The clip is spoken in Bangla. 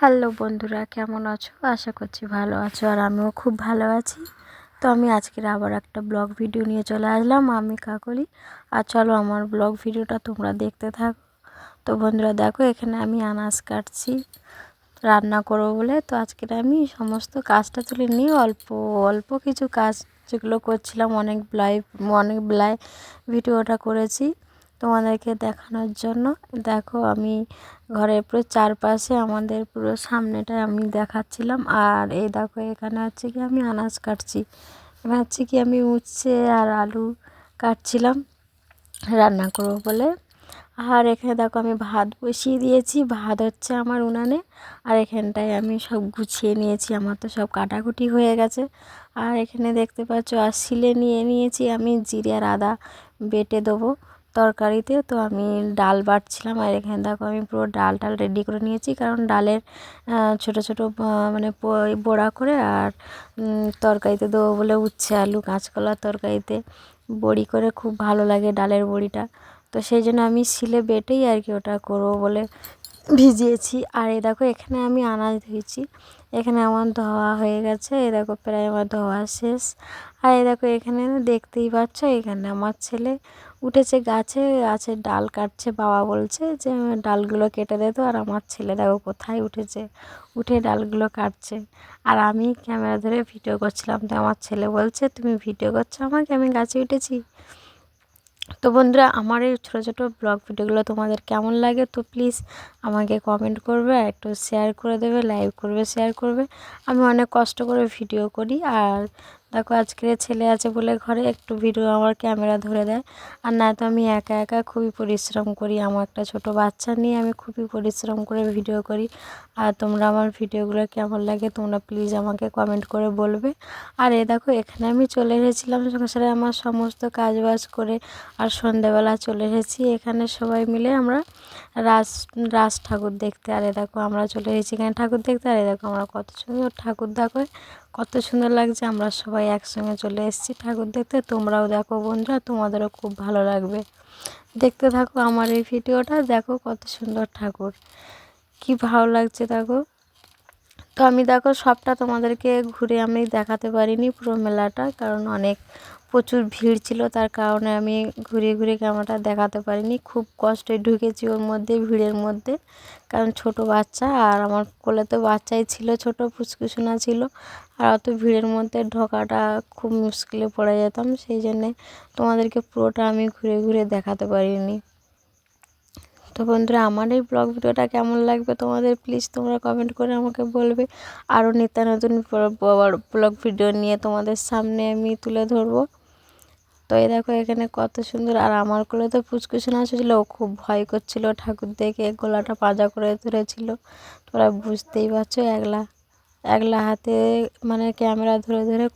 হ্যালো বন্ধুরা, কেমন আছো? আশা করছি ভালো আছো আর আমিও খুব ভালো আছি। তো আমি আজকের আবার একটা ব্লগ ভিডিও নিয়ে চলে আসলাম, আমি কাকলি। আর চলো আমার ব্লগ ভিডিওটা তোমরা দেখতে থাকো। তো বন্ধুরা, দেখো, এখানে আমি আনাজ কাটছি, রান্না করব বলে। তো আজকের আমি সমস্ত কাজটা তুলে নিয়ে অল্প অল্প কিছু কাজ যেগুলো করছিলাম, অনেক ব্লাই অনেক ব্লাই ভিডিওটা করেছি। তোমাদেরকে দেখানোর জন্য। দেখো, আমি ঘরের পুরো চারপাশে আমাদের পুরো সামনেটা আমি দেখাচ্ছিলাম। আর এই দেখো, এখানে হচ্ছে কি আমি আনাজ কাটছি। এখানে হচ্ছে কি আমি উচ্ছে আর আলু কাটছিলাম রান্না করব বলে। আর এখানে দেখো, আমি ভাত বসিয়ে দিয়েছি। ভাত হচ্ছে আমার উনানে। আর এখানটায় আমি সব গুছিয়ে নিয়েছি। আমার তো সব কাটাকুটি হয়ে গেছে। আর এখানে দেখতে পাচ্ছ, আর শিলে নিয়ে নিয়েছি আমি জিরে আর আদা বেটে দেবো। তরকারিতে, তো আমি ডাল বাটছিলাম। আর এখানে দেখো আমি পুরো ডাল টাল রেডি করে নিয়েছি। কারণ ডালের ছোট ছোট মানে বড়া করে আর তরকারিতে দেবো বলে উচ্ছে, আলু, কাঁচকলার তরকারিতে বড়ি করে খুব ভালো লাগে ডালের বড়িটা। তো সেই জন্য আমি শিলে বেটেই আর কি ওটা করব বলে ভিজিয়েছি। আর এই দেখো এখানে আমি আনাজ ধুয়েছি। এখানে আমার ধোয়া হয়ে গেছে। এই দেখো প্রায় আমার ধোয়া শেষ। আর এই দেখো এখানে দেখতেই পাচ্ছ, এখানে আমার ছেলে উঠেছে গাছে গাছের ডাল কাটছে, বাবা বলছে যে, ডালগুলো কেটে দে তো। আর আমার ছেলে দেখো কোথায় উঠেছে, উঠে ডালগুলো কাটছে। আর আমি ক্যামেরা ধরে ভিডিও করছিলাম তো আমার ছেলে বলছে, তুমি ভিডিও করছ আমাকে? আমি গাছে উঠেছি। তো বন্ধুরা, আমার এই ছোটো ছোটো ব্লগ ভিডিওগুলো তোমাদের কেমন লাগে তো প্লিজ আমাকে কমেন্ট করবে, একটু শেয়ার করে দেবে, লাইক করবে, শেয়ার করবে। আমি অনেক কষ্ট করে ভিডিও করি আর দেখো আজকে ছেলে আছে বলে ঘরে একটু ভিডিও আমার ক্যামেরা ধরে দেয়। আর না তো আমি একা একা খুবই পরিশ্রম করি। আমার একটা ছোট বাচ্চা নিয়ে আমি খুবই পরিশ্রম করে ভিডিও করি। আর তোমরা আমার ভিডিওগুলো কেমন লাগে তোমরা প্লিজ আমাকে কমেন্ট করে বলবে। আর এ দেখো, এখানে আমি চলে এসেছিলাম সংসারে আমার সমস্ত কাজ বাজ করে। আর সন্ধেবেলা চলে এসেছি। এখানে সবাই মিলে আমরা রাস রাস ঠাকুর দেখতে। আর এ দেখো, আমরা চলে এসেছি এখানে ঠাকুর দেখতে। আর এ দেখো, আমরা কত সুন্দর ঠাকুর দেখো। কত সুন্দর লাগছে আমরা সবাই একসঙ্গে চলে এসেছি ঠাকুর দেখতে। তোমরাও দেখো বন্ধুরা, তোমাদেরও খুব ভালো লাগবে। দেখতে থাকো আমার এই ভিডিওটা, দেখো কত সুন্দর ঠাকুর। কি ভালো লাগছে দেখো। তো আমি দেখো সবটা তোমাদেরকে ঘুরে আমি দেখাতে পারিনি পুরো মেলাটা, কারণ অনেক প্রচুর ভিড় ছিল, তার কারণে আমি ঘুরে ঘুরে ক্যামেরাটা দেখাতে পারিনি। খুব কষ্টে ঢুকেছি ওর মধ্যে, ভিড়ের মধ্যে, কারণ ছোট বাচ্চা আর আমার কোলে তো বাচ্চাই ছিল, ছোট ফুসকুসোনা ছিল, আর অত ভিড়ের মধ্যে ঢোকাটা খুব মুশকিলে পড়ে যেতাম, সেই জন্যে তোমাদেরকে পুরোটা আমি ঘুরে ঘুরে দেখাতে পারিনি। তো বন্ধুরা, আমার এই ব্লগ ভিডিওটা কেমন লাগবে তোমাদের প্লিজ তোমরা কমেন্ট করে আমাকে বলবে। আরও নিত্য নতুন ব্লগ ভিডিও নিয়ে তোমাদের সামনে আমি তুলে ধরবো। তো এই দেখো, এখানে কত সুন্দর, আর আমার কোলে তো ফুসকুসোনা এসেছিল, ও খুব ভয় করছিল, ঠাকুর দেখে গলাটা পাজা করে ধরেছিল। তোমরা বুঝতেই পারছ, একলা একলা হাতে মানে ক্যামেরা ধরে ধরে